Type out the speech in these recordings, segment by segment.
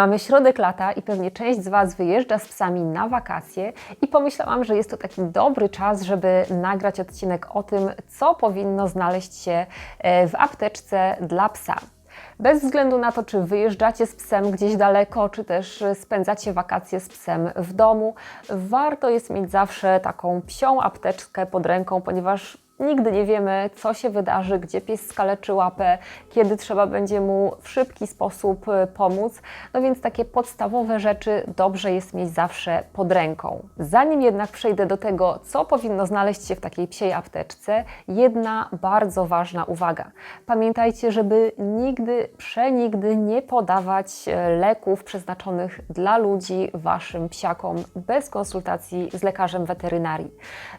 Mamy środek lata i pewnie część z Was wyjeżdża z psami na wakacje i pomyślałam, że jest to taki dobry czas, żeby nagrać odcinek o tym, co powinno znaleźć się e, w apteczce dla psa. Bez względu na to, czy wyjeżdżacie z psem gdzieś daleko, czy też spędzacie wakacje z psem w domu, warto jest mieć zawsze taką psią apteczkę pod ręką, ponieważ Nigdy nie wiemy, co się wydarzy, gdzie pies skaleczy łapę, kiedy trzeba będzie mu w szybki sposób y, pomóc. No więc takie podstawowe rzeczy dobrze jest mieć zawsze pod ręką. Zanim jednak przejdę do tego, co powinno znaleźć się w takiej psiej apteczce, jedna bardzo ważna uwaga. Pamiętajcie, żeby nigdy, przenigdy nie podawać e, leków przeznaczonych dla ludzi waszym psiakom bez konsultacji z lekarzem weterynarii.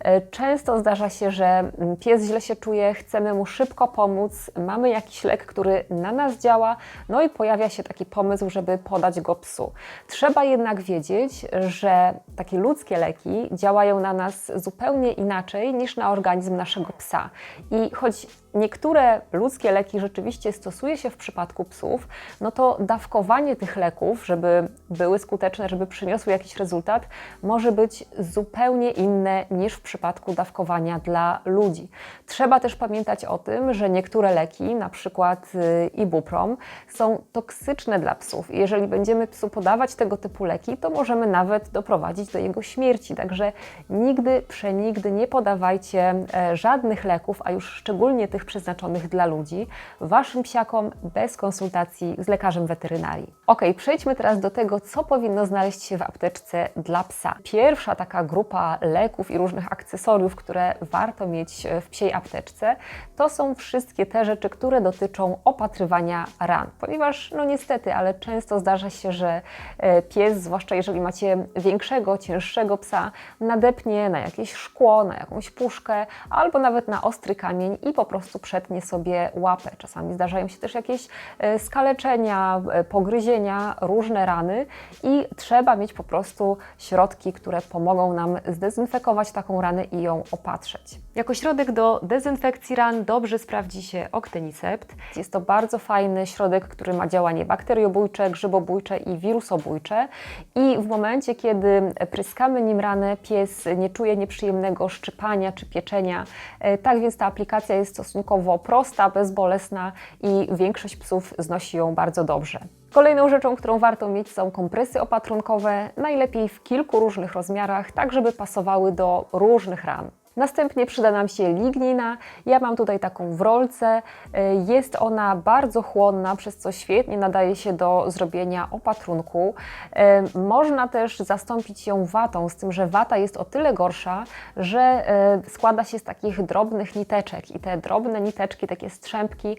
E, Często zdarza się, że pies źle się czuje, chcemy mu szybko pomóc, mamy jakiś lek, który na nas działa, no i pojawia się taki pomysł, żeby podać go psu. Trzeba jednak wiedzieć, że takie ludzkie leki działają na nas zupełnie inaczej niż na organizm naszego psa. I choć niektóre ludzkie leki rzeczywiście stosuje się w przypadku psów, no to dawkowanie tych leków, żeby były skuteczne, żeby przyniosły jakiś rezultat, może być zupełnie inne niż w przypadku dawkowania dla ludzi. Trzeba też pamiętać o tym, że niektóre leki, na przykład y, ibuprom, są toksyczne dla psów. Jeżeli będziemy psu podawać tego typu leki, to możemy nawet doprowadzić do jego śmierci. Także nigdy, przenigdy nie podawajcie e, żadnych leków, a już szczególnie tych przeznaczonych dla ludzi, waszym psiakom bez konsultacji z lekarzem weterynarii. Ok, przejdźmy teraz do tego, co powinno znaleźć się w apteczce dla psa. Pierwsza taka grupa leków i różnych akcesoriów, które warto mieć w psiej apteczce, to są wszystkie te rzeczy, które dotyczą opatrywania ran. Ponieważ, no niestety, ale często zdarza się, że e, pies, zwłaszcza jeżeli macie większego, cięższego psa, nadepnie na jakieś szkło, na jakąś puszkę albo nawet na ostry kamień i po prostu przetnie sobie łapę. Czasami zdarzają się też jakieś e, skaleczenia, e, pogryzienia, różne rany i trzeba mieć po prostu środki, które pomogą nam zdezynfekować taką ranę i ją opatrzeć. Jako środek do dezynfekcji ran dobrze sprawdzi się Octenicept. Jest to bardzo fajny środek, który ma działanie bakteriobójcze, grzybobójcze i wirusobójcze i w momencie, kiedy pryskamy nim ranę, pies nie czuje nieprzyjemnego szczypania czy pieczenia. E, Tak więc ta aplikacja jest stosunkowo prosta, bezbolesna i większość psów znosi ją bardzo dobrze. Kolejną rzeczą, którą warto mieć są kompresy opatrunkowe, najlepiej w kilku różnych rozmiarach, tak żeby pasowały do różnych ran. Następnie przyda nam się lignina. Ja mam tutaj taką w rolce. Y, Jest ona bardzo chłonna, przez co świetnie nadaje się do zrobienia opatrunku. Y, Można też zastąpić ją watą, z tym, że wata jest o tyle gorsza, że y, składa się z takich drobnych niteczek i te drobne niteczki, takie strzępki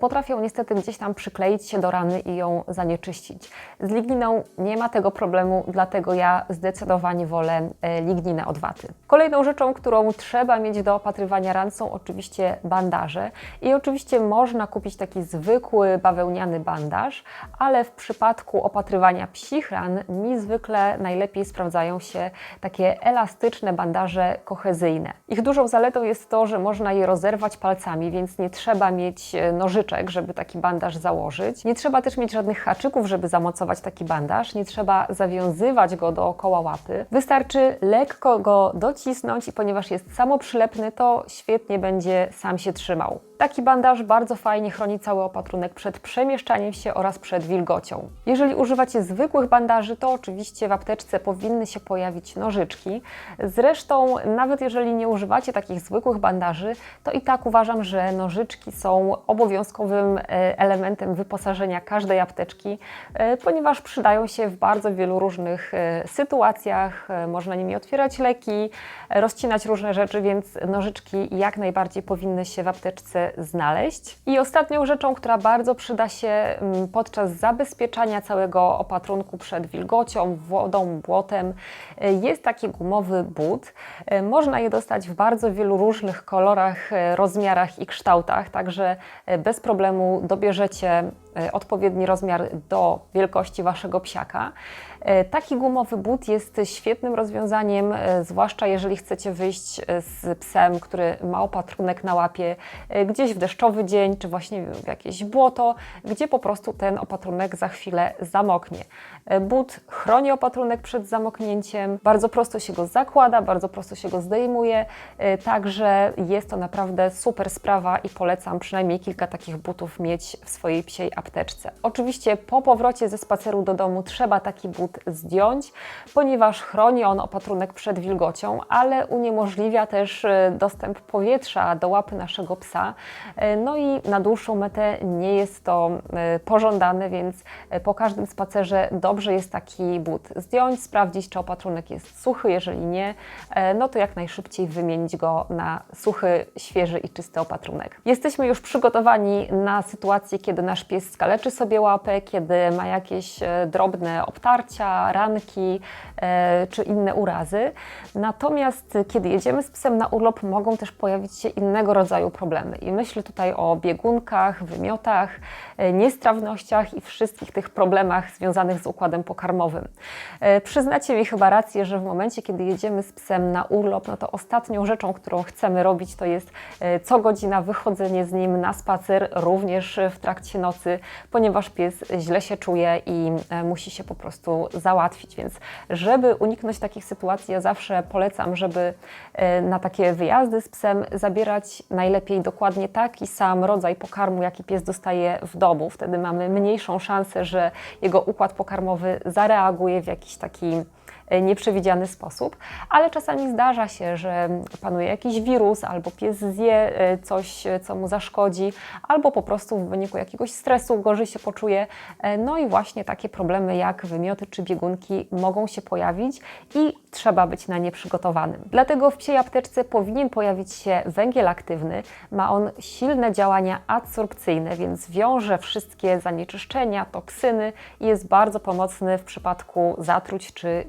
potrafią niestety gdzieś tam przykleić się do rany i ją zanieczyścić. Z ligniną nie ma tego problemu, dlatego ja zdecydowanie wolę ligninę od waty. Kolejną rzeczą, którą trzeba mieć do opatrywania ran są oczywiście bandaże i oczywiście można kupić taki zwykły bawełniany bandaż, ale w przypadku opatrywania psich ran mi zwykle najlepiej sprawdzają się takie elastyczne bandaże kohezyjne. Ich dużą zaletą jest to, że można je rozerwać palcami, więc nie trzeba mieć e, nożyczek, żeby taki bandaż założyć. Nie trzeba też mieć żadnych haczyków, żeby zamocować taki bandaż, nie trzeba zawiązywać go dookoła łapy. Wystarczy lekko go docisnąć i ponieważ jest samoprzylepny, to świetnie będzie sam się trzymał. Taki bandaż bardzo fajnie chroni cały opatrunek przed przemieszczaniem się oraz przed wilgocią. Jeżeli używacie zwykłych bandaży, to oczywiście w apteczce powinny się pojawić nożyczki. Zresztą, nawet jeżeli nie używacie takich zwykłych bandaży, to i tak uważam, że nożyczki są obowiązkowym e, elementem wyposażenia każdej apteczki, e, ponieważ przydają się w bardzo wielu różnych e, sytuacjach. Można nimi otwierać leki, rozcinać różne rzeczy, więc nożyczki jak najbardziej powinny się w apteczce znaleźć. I ostatnią rzeczą, która bardzo przyda się mm, podczas zabezpieczania całego opatrunku przed wilgocią, wodą, błotem, e, jest taki gumowy but. E, Można je dostać w bardzo wielu różnych kolorach, e, rozmiarach i kształtach, także bez problemu dobierzecie odpowiedni rozmiar do wielkości Waszego psiaka. E, Taki gumowy but jest świetnym rozwiązaniem, e, zwłaszcza jeżeli chcecie wyjść e, z psem, który ma opatrunek na łapie e, gdzieś w deszczowy dzień, czy właśnie w jakieś błoto, gdzie po prostu ten opatrunek za chwilę zamoknie. E, But chroni opatrunek przed zamoknięciem, bardzo prosto się go zakłada, bardzo prosto się go zdejmuje, e, także jest to naprawdę super sprawa i polecam przynajmniej kilka takich butów mieć w swojej psiej apteczce. Oczywiście po powrocie ze spaceru do domu trzeba taki but zdjąć, ponieważ chroni on opatrunek przed wilgocią, ale uniemożliwia też e, dostęp powietrza do łapy naszego psa. E, No i na dłuższą metę nie jest to e, pożądane, więc po każdym spacerze dobrze jest taki but zdjąć, sprawdzić, czy opatrunek jest suchy. Jeżeli nie, no to jak najszybciej wymienić go na suchy, świeży i czysty opatrunek. Jesteśmy już przygotowani na sytuację, kiedy nasz pies skaleczy sobie łapę, kiedy ma jakieś e, drobne obtarcia, ranki e, czy inne urazy. Natomiast e, kiedy jedziemy z psem na urlop, mogą też pojawić się innego rodzaju problemy. I myślę tutaj o biegunkach, wymiotach, niestrawnościach i wszystkich tych problemach związanych z układem pokarmowym. Przyznacie mi chyba rację, że w momencie, kiedy jedziemy z psem na urlop, no to ostatnią rzeczą, którą chcemy robić, to jest co godzina wychodzenie z nim na spacer, również w trakcie nocy, ponieważ pies źle się czuje i e, musi się po prostu załatwić. Więc, żeby uniknąć takich sytuacji, ja zawsze polecam, żeby e, na takie wyjazdy z psem zabierać najlepiej dokładnie taki sam rodzaj pokarmu, jaki pies dostaje w domu. Wtedy mamy mniejszą szansę, że jego układ pokarmowy zareaguje w jakiś taki nieprzewidziany sposób, ale czasami zdarza się, że panuje jakiś wirus, albo pies zje e, coś, e, co mu zaszkodzi, albo po prostu w wyniku jakiegoś stresu gorzej się poczuje. E, No i właśnie takie problemy jak wymioty czy biegunki mogą się pojawić i trzeba być na nie przygotowanym. Dlatego w psiej apteczce powinien pojawić się węgiel aktywny. Ma on silne działania adsorpcyjne, więc wiąże wszystkie zanieczyszczenia, toksyny i jest bardzo pomocny w przypadku zatruć czy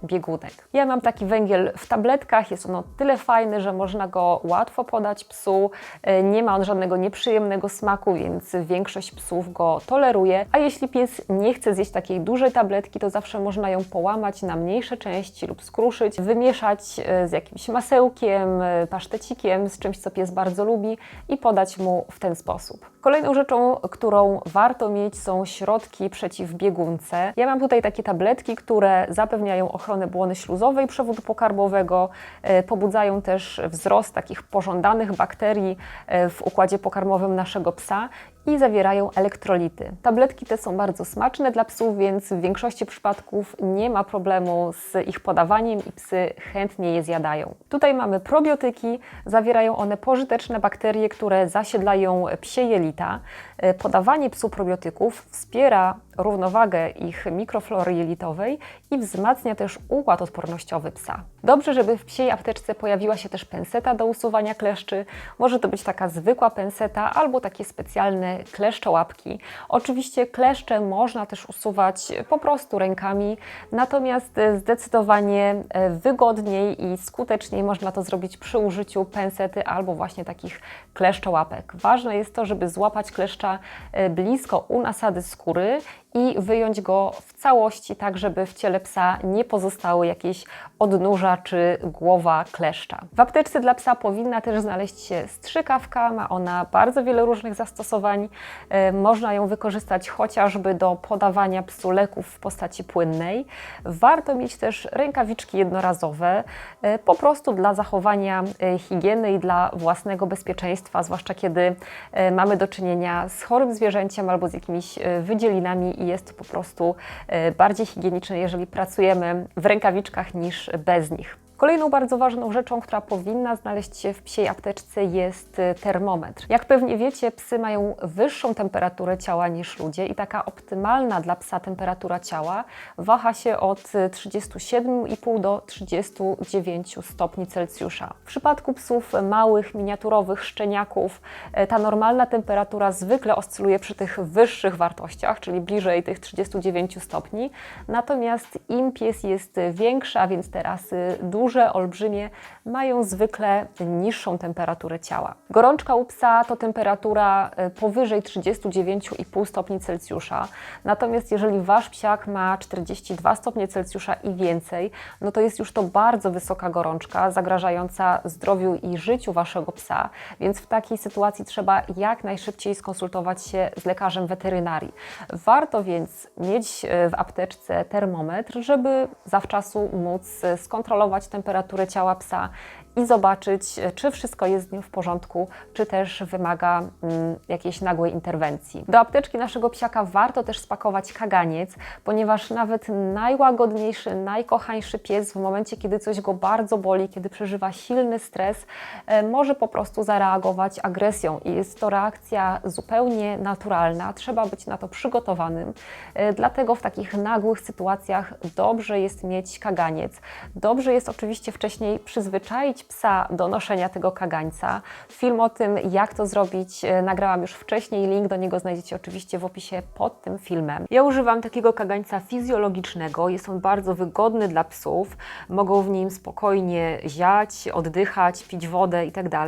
Ja mam taki węgiel w tabletkach, jest on o tyle fajny, że można go łatwo podać psu. E, Nie ma on żadnego nieprzyjemnego smaku, więc większość psów go toleruje. A jeśli pies nie chce zjeść takiej dużej tabletki, to zawsze można ją połamać na mniejsze części lub skruszyć, wymieszać e, z jakimś masełkiem, e, pasztecikiem, z czymś, co pies bardzo lubi i podać mu w ten sposób. Kolejną rzeczą, którą warto mieć są środki przeciw biegunce. Ja mam tutaj takie tabletki, które zapewniają ochronę błony śluzowej przewodu pokarmowego, e, pobudzają też wzrost takich pożądanych bakterii e, w układzie pokarmowym naszego psa i zawierają elektrolity. Tabletki te są bardzo smaczne dla psów, więc w większości przypadków nie ma problemu z ich podawaniem i psy chętnie je zjadają. Tutaj mamy probiotyki, zawierają one pożyteczne bakterie, które zasiedlają psie jelita. E, Podawanie psu probiotyków wspiera równowagę ich mikroflory jelitowej i wzmacnia też układ odpornościowy psa. Dobrze, żeby w psiej apteczce pojawiła się też penseta do usuwania kleszczy. Może to być taka zwykła penseta albo takie specjalne kleszczołapki. Oczywiście kleszcze można też usuwać po prostu rękami, natomiast zdecydowanie e, wygodniej i skuteczniej można to zrobić przy użyciu pensety albo właśnie takich kleszczołapek. Ważne jest to, żeby złapać kleszcza e, blisko u nasady skóry i wyjąć go w całości, tak żeby w ciele psa nie pozostały jakieś odnóża czy głowa kleszcza. W apteczce dla psa powinna też znaleźć się strzykawka, ma ona bardzo wiele różnych zastosowań. E, Można ją wykorzystać chociażby do podawania psu leków w postaci płynnej. Warto mieć też rękawiczki jednorazowe, e, po prostu dla zachowania e, higieny i dla własnego bezpieczeństwa, zwłaszcza kiedy mamy do czynienia z chorym zwierzęciem albo z jakimiś wydzielinami i jest to po prostu bardziej higieniczne, jeżeli pracujemy w rękawiczkach niż bez nich. Kolejną bardzo ważną rzeczą, która powinna znaleźć się w psiej apteczce jest y, termometr. Jak pewnie wiecie, psy mają wyższą temperaturę ciała niż ludzie i taka optymalna dla psa temperatura ciała waha się od y, 37,5 do 39 stopni Celsjusza. W przypadku psów małych, miniaturowych, szczeniaków e, ta normalna temperatura zwykle oscyluje przy tych wyższych wartościach, czyli bliżej tych 39 stopni. Natomiast im pies jest większy, a więc teraz y, duży, duże, olbrzymie, mają zwykle niższą temperaturę ciała. Gorączka u psa to temperatura e, powyżej 39,5 stopni Celsjusza. Natomiast jeżeli wasz psiak ma 42 stopnie Celsjusza i więcej, no to jest już to bardzo wysoka gorączka, zagrażająca zdrowiu i życiu waszego psa, więc w takiej sytuacji trzeba jak najszybciej skonsultować się z lekarzem weterynarii. Warto więc mieć e, w apteczce termometr, żeby zawczasu móc e, skontrolować temperaturę ciała psa i zobaczyć, e, czy wszystko jest z nim w porządku, czy też wymaga mm, jakiejś nagłej interwencji. Do apteczki naszego psiaka warto też spakować kaganiec, ponieważ nawet najłagodniejszy, najkochańszy pies w momencie, kiedy coś go bardzo boli, kiedy przeżywa silny stres, e, może po prostu zareagować agresją i jest to reakcja zupełnie naturalna. Trzeba być na to przygotowanym. E, Dlatego w takich nagłych sytuacjach dobrze jest mieć kaganiec. Dobrze jest oczywiście wcześniej przyzwyczaić psa do noszenia tego kagańca. Film o tym, jak to zrobić, e, nagrałam już wcześniej. Link do niego znajdziecie oczywiście w opisie pod tym filmem. Ja używam takiego kagańca fizjologicznego. Jest on bardzo wygodny dla psów. Mogą w nim spokojnie ziać, oddychać, pić wodę itd.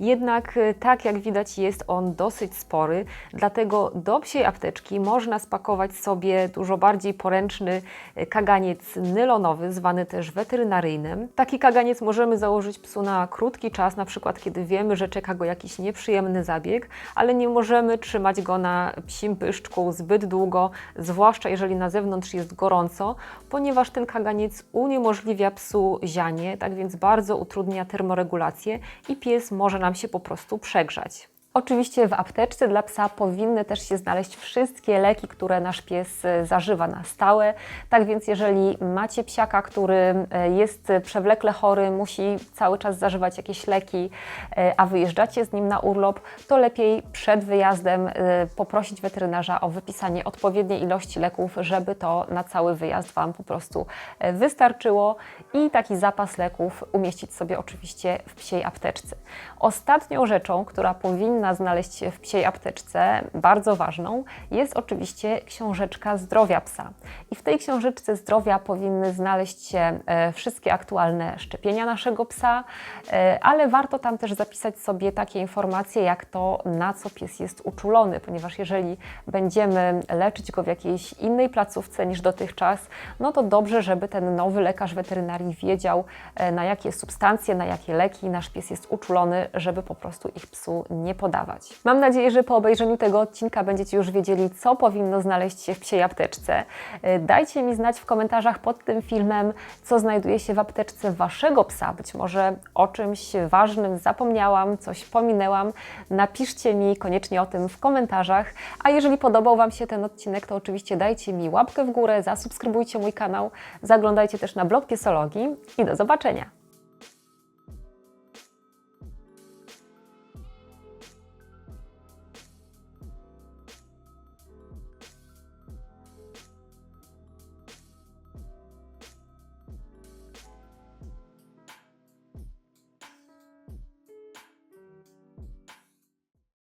Jednak, e, tak jak widać, jest on dosyć spory, dlatego do psiej apteczki można spakować sobie dużo bardziej poręczny e, kaganiec nylonowy, zwany też weterynaryjnym. Taki kaganiec możemy założyć psu na krótki czas, na przykład kiedy wiemy, że czeka go jakiś nieprzyjemny zabieg, ale nie możemy trzymać go na psim pyszczku zbyt długo, zwłaszcza jeżeli na zewnątrz jest gorąco, ponieważ ten kaganiec uniemożliwia psu zianie, tak więc bardzo utrudnia termoregulację i pies może nam się po prostu przegrzać. Oczywiście w apteczce dla psa powinny też się znaleźć wszystkie leki, które nasz pies e, zażywa na stałe. Tak więc, jeżeli macie psiaka, który e, jest przewlekle chory, musi cały czas zażywać jakieś leki, e, a wyjeżdżacie z nim na urlop, to lepiej przed wyjazdem poprosić weterynarza o wypisanie odpowiedniej ilości leków, żeby to na cały wyjazd Wam po prostu wystarczyło i taki zapas leków umieścić sobie oczywiście w psiej apteczce. Ostatnią rzeczą, która powinna powinna znaleźć się w psiej apteczce, bardzo ważną, jest oczywiście książeczka zdrowia psa. I w tej książeczce zdrowia powinny znaleźć się e, wszystkie aktualne szczepienia naszego psa, e, ale warto tam też zapisać sobie takie informacje, jak to, na co pies jest uczulony, ponieważ jeżeli będziemy leczyć go w jakiejś innej placówce niż dotychczas, no to dobrze, żeby ten nowy lekarz weterynarii wiedział, e, na jakie substancje, na jakie leki nasz pies jest uczulony, żeby po prostu ich psu nie podawać podawać. Mam nadzieję, że po obejrzeniu tego odcinka będziecie już wiedzieli, co powinno znaleźć się w psiej apteczce. Y, dajcie mi znać w komentarzach pod tym filmem, co znajduje się w apteczce Waszego psa. Być może o czymś ważnym zapomniałam, coś pominęłam. Napiszcie mi koniecznie o tym w komentarzach. A jeżeli podobał Wam się ten odcinek, to oczywiście dajcie mi łapkę w górę, zasubskrybujcie mój kanał, zaglądajcie też na blog Piesologii i do zobaczenia.